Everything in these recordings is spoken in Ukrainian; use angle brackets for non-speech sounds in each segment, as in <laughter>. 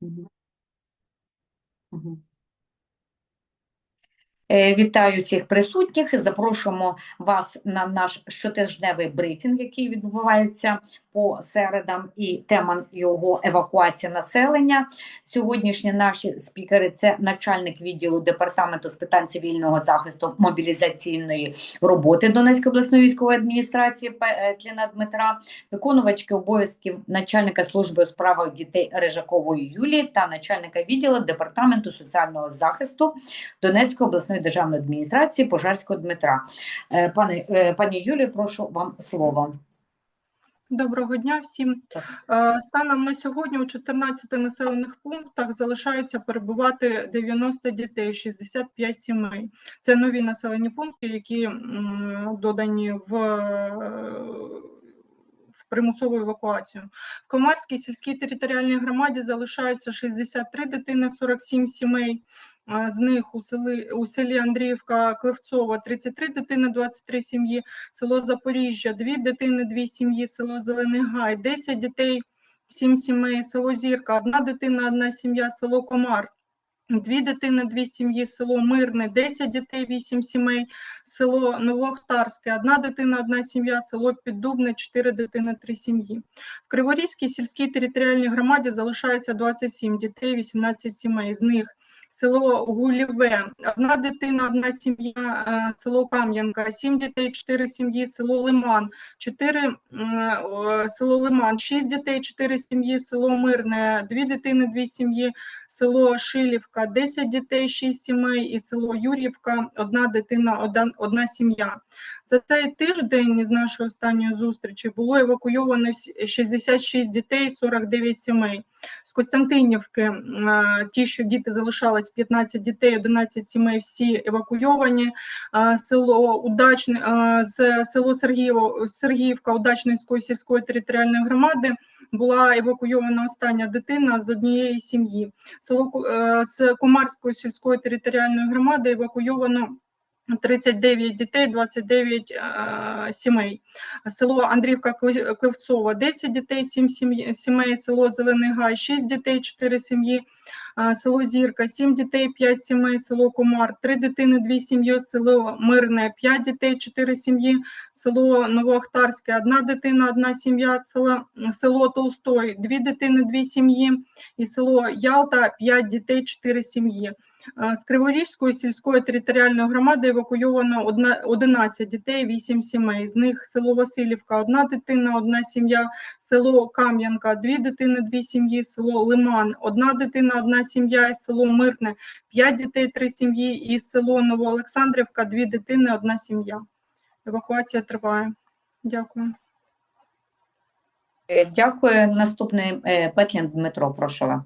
Мгм. Мгм. Е, Вітаю всіх присутніх. Запрошуємо вас на наш щотижневий брифінг, який відбувається по середам, і тема його евакуація населення. Сьогоднішні наші спікери це начальник відділу департаменту з питань цивільного захисту мобілізаційної роботи Донецької обласної військової адміністрації П- е, Дмитра, виконувачки обов'язків начальника служби у справах дітей Рижакової Юлії та начальника відділу департаменту соціального захисту Донецької обласної державної адміністрації Пожарського Дмитра. Е, Пане е, пані Юлію, прошу вам слово. Доброго дня всім. Е, Станом на сьогодні у 14 населених пунктах залишаються перебувати 90 дітей, 65 сімей. Це нові населені пункти, які додані в примусову евакуацію. В Комарській сільській територіальній громаді залишаються 63 дитини, 47 сімей. З них у селі, у селі Андріївка Клевцова 33 дитини, 23 сім'ї, село Запоріжжя, дві дитини, дві сім'ї, село Зелений Гай, 10 дітей, 7 сімей, село Зірка, одна дитина, одна сім'я, село Комар, дві дитини, дві сім'ї, село Мирне, 10 дітей, 8 сімей, село Новоохтарське, одна дитина, одна сім'я, село Піддубне, 4 дитини, 3 сім'ї. В Криворізькій сільській територіальній громаді залишається 27 дітей, 18 сімей, з них село Гуліве, одна дитина, одна сім'я, е, село Кам'янка, сім дітей, чотири сім'ї, село Лиман, чотири село Лиман, шість дітей, чотири сім'ї, село Мирне, дві дитини, дві сім'ї, село Шилівка, десять дітей, шість сімей і село Юрівка, одна дитина, одна, одна сім'я. За цей тиждень з нашої останньої зустрічі було евакуйовано всі- 66 дітей, 49 сімей. З Костянтинівки ті, що діти залишались 15 дітей, 11 сімей, всі евакуйовані. Село Удачне, з село Сергієво, Сергіївка Удачницької сільської територіальної громади була евакуйована остання дитина з однієї сім'ї. Село е, з Комарської сільської територіальної громади евакуйовано 39 дітей, 29 е, сімей. Село Андрівка Клевцова 10 дітей, 7 сімей, село Зелений Гай 6 дітей, 4 сім'ї, е, село Зірка 7 дітей, 5 сімей, село Комар 3 дитини, 2 сім'ї, село Мирне 5 дітей, 4 сім'ї, село Новоахтарське 1 дитина, 1 сім'я, село, село Толстой 2 дитини, 2 сім'ї. І село Ялта 5 дітей, 4 сім'ї. З Криворізької сільської територіальної громади евакуйовано одна- 11 дітей, 8 сімей. З них село Васильівка, одна дитина, одна сім'я, село Кам'янка, дві дитини, дві сім'ї, село Лиман, одна дитина, одна сім'я, село Мирне, 5 дітей, 3 сім'ї, і село Новоолександрівка, дві дитини, одна сім'я. Евакуація триває. Дякую. Е, Дякую. Наступний е, Петлін Дмитро, прошу вас.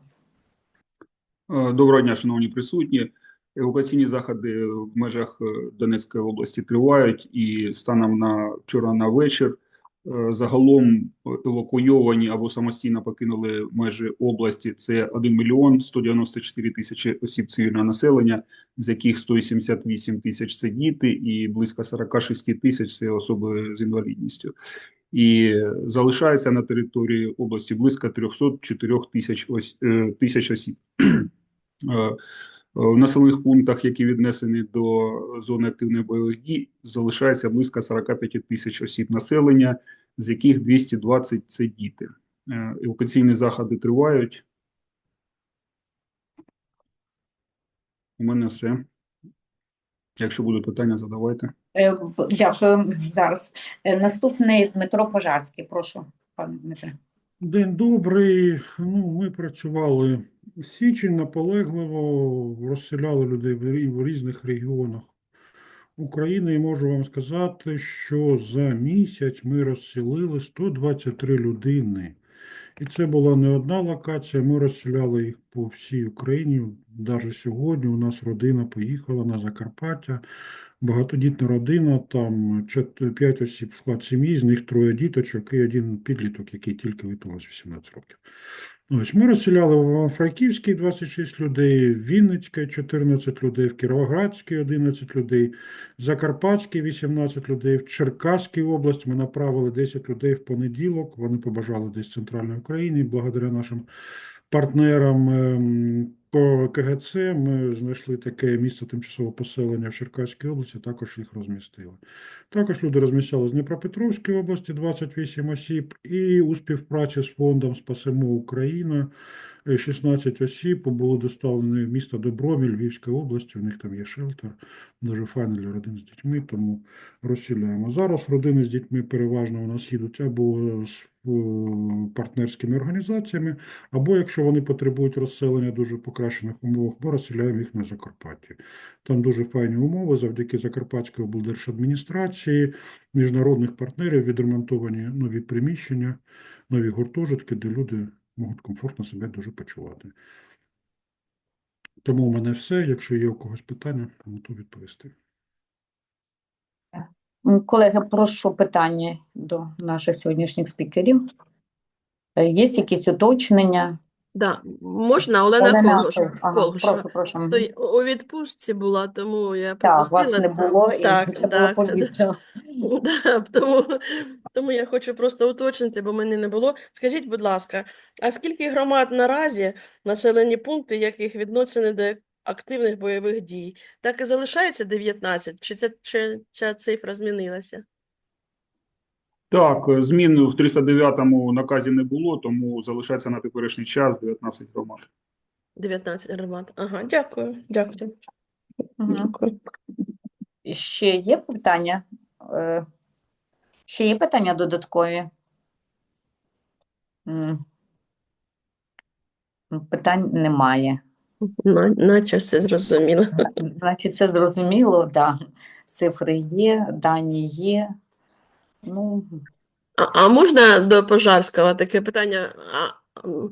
Е, Доброго дня, шановні присутні. Евакуаційні заходи в межах е, Донецької області тривають, і станом на вчора на вечір е, загалом евакуйовані або самостійно покинули межі області. Це 1 мільйон 194 тисячі осіб цивільного населення, з яких 188 тисяч це діти, і близько 46 тисяч це особи з інвалідністю. І залишається на території області близько 304 тисяч ось е, тисяч осіб. <clears throat> Е, В населених пунктах, які віднесені до зони активних бойових дій, залишається близько 45 тисяч осіб населення, з яких 220 – це діти. Е, Евакуаційні заходи тривають. У мене все. Якщо будуть питання, задавайте. Е, Дякую. Зараз. Е, Наступний Дмитро Пожарський, прошу, пане Дмитре. День добрий. Ну, ми працювали січень наполегливо, розселяли людей в різних регіонах України. І можу вам сказати, що за місяць ми розселили 123 людини. І це була не одна локація, ми розселяли їх по всій Україні. Навіть сьогодні у нас родина поїхала на Закарпаття. Багатодітна родина, там 5 осіб склад сім'ї, з них троє діточок і один підліток, який тільки виповнилось 18 років. Ось ми розселяли в Івано-Франківській 26 людей, в Вінницькій 14 людей, в Кіровоградській 11 людей, в Закарпатській 18 людей, в Черкаській області ми направили 10 людей в понеділок. Вони побажали десь в центральній Україні, благодаря нашим партнерам ем, КГЦ ми знайшли таке місце тимчасового поселення в Черкаській області, також їх розмістили. Також люди розміщали з Дніпропетровської області 28 осіб, і у співпраці з фондом Спасемо Україна 16 осіб були доставлені в місто Доброміль Львівської області. У них там є шелтер, дуже файно для родин з дітьми, тому розселяємо. Зараз родини з дітьми переважно у нас їдуть або з е, партнерськими організаціями, або якщо вони потребують розселення дуже покращених умовах, ми розселяємо їх на Закарпатті. Там дуже файні умови завдяки Закарпатської облдержадміністрації, міжнародних партнерів відремонтовані нові приміщення, нові гуртожитки, де люди можуть комфортно себе дуже почувати. Тому у мене все. Якщо є у когось питання, готові відповісти. Колеги, прошу питання до наших сьогоднішніх спікерів. Е, Є якісь уточнення? Да, можна, Олена Олена, ага, прошу, прошу. То й у відпустці була, тому я Так, вас пропустила не було, і Так, це було так, та-. <laughs> Да, тому, тому я хочу просто уточнити, бо мене не було. Скажіть, будь ласка, а скільки громад наразі, населені пункти, яких відносини до активних бойових дій, так і залишається 19, чи ця, чи ця цифра змінилася? Так, е, змін в 309 наказі не було, тому залишається на теперішній час 19 громад. 19 громад. Ага, дякую, дякую. Дякую. Ще є питання? Е, Ще є питання додаткові? М. Питань немає. На- Наче все зрозуміло. Значить, це зрозуміло, да. Цифри є, дані є. Ну, А, а можна до Пожарського таке питання? А, м,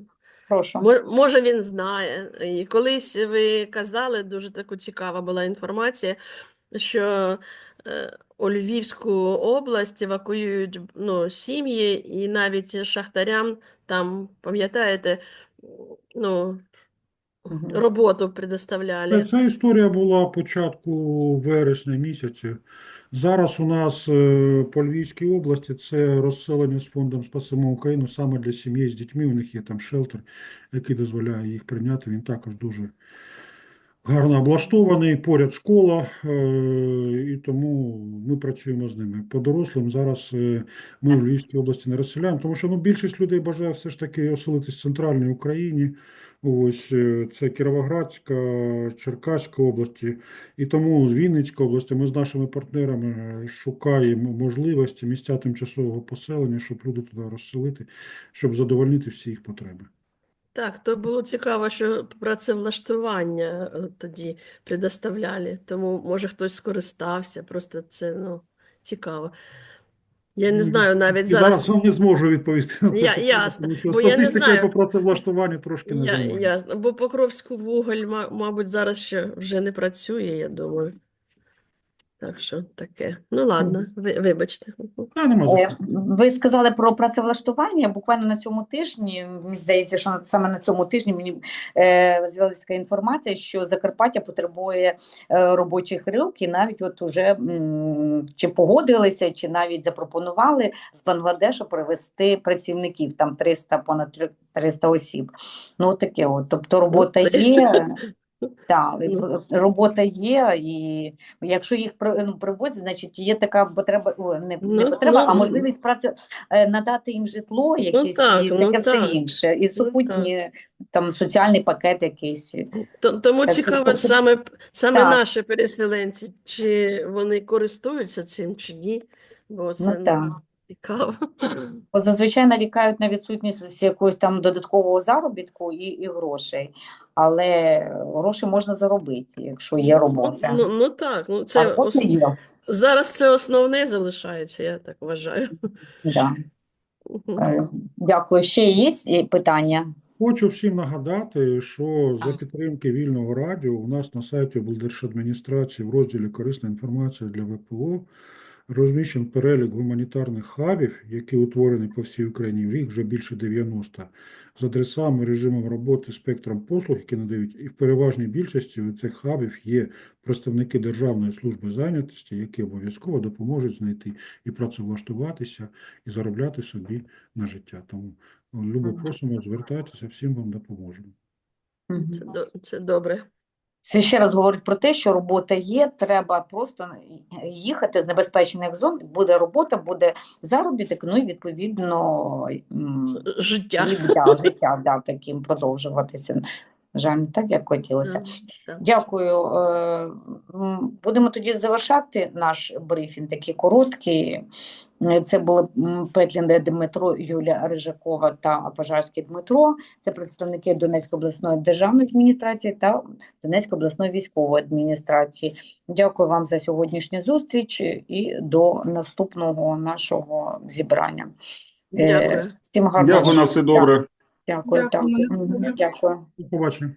прошу. Мо- Може, він знає. І колись ви казали, дуже таку цікава була інформація, що е, у Львівську область евакуюють ну, сім'ї, і навіть шахтарям там, пам'ятаєте, ну, Мгм. роботу Та предоставляли. Ця історія була початку вересня місяця. Зараз у нас е, по Львівській області це розселення з фондом Спасимо Україну саме для сім'ї з дітьми. У них є там шелтер, який дозволяє їх прийняти. Він також дуже гарно облаштований, поряд школа, е, і тому ми працюємо з ними. По дорослим зараз е, ми в Львівській області не розселяємо, тому що ну, більшість людей бажає все ж таки оселитись в центральній Україні. Ось е, це Кіровоградська, Черкаська області, і тому з Вінницької області ми з нашими партнерами е, шукаємо можливості місця тимчасового поселення, щоб люди туди розселити, щоб задовольнити всі їх потреби. Так, то було цікаво, що працевлаштування е, тоді предоставляли, тому може хтось скористався, просто це ну, цікаво. Я не знаю навіть зараз. зараз не зможу відповісти на це Я- ясно, Бо Статистика я не знаю. по працевлаштуванню трошки не Я, ясно, бо Покровську вуголь, мабуть, зараз ще вже не працює, я думаю. Так що таке. Ну ладно, ви, вибачте. Та, нема за Е, що. Ви сказали про працевлаштування. Буквально на цьому тижні, мені здається, що саме на цьому тижні мені е, з'явилася така інформація, що Закарпаття потребує е, робочих рук, і навіть от уже м, чи погодилися, чи навіть запропонували з Бангладешу привезти працівників, там 300, понад три- 300 осіб. Ну, таке от. Тобто робота є. <laughs> Так, Ну. робота є, і якщо їх ну, привозять, значить є така потреба, не, не Ну, потреба, а ну, можливість праці е, надати їм житло, якесь так, і ну, все так. інше, і супутні там соціальний пакет якийсь. То- Тому Це цікаво просто- саме, саме Так. наші переселенці, чи вони користуються цим, чи ні. Бо це Ну так. цікаво. Зазвичай нарікають на відсутність якогось там додаткового заробітку і, і грошей, але гроші можна заробити, якщо є робота. Ну, ну так, ну це робота ос- є. зараз це основне залишається, я так вважаю. Да. Е, Дякую. Ще є питання? Хочу всім нагадати, що за підтримки вільного радіо у нас на сайті облдержадміністрації в розділі Корисна інформація для ВПО розміщен перелік гуманітарних хабів, які утворені по всій Україні. Їх вже більше 90, з адресами, режимом роботи, спектром послуг, які надають. І в переважній більшості у цих хабів є представники Державної служби зайнятості, які обов'язково допоможуть знайти і працевлаштуватися, і заробляти собі на життя. Тому Любо просимо, звертайтеся, всім вам допоможемо. Це, це добре. Це ще раз говорить про те, що робота є, треба просто їхати з небезпечних зон, буде робота, буде заробіток, ну і відповідно Життя. да, життя да, таким продовжуватися. Жаль, не так, як хотілося. Дякую. Е, Будемо тоді завершати наш брифінг, такий короткий. Е, Це були м, Петлін Дмитро, Юлія Рижакова та Пожарський Дмитро. Це представники Донецької обласної державної адміністрації та Донецької обласної військової адміністрації. Дякую вам за сьогоднішню зустріч і до наступного нашого зібрання. Е, Дякую. Всім гарного Дякую на все добре. Дякую. Дякую, добре. Дякую. Побачення.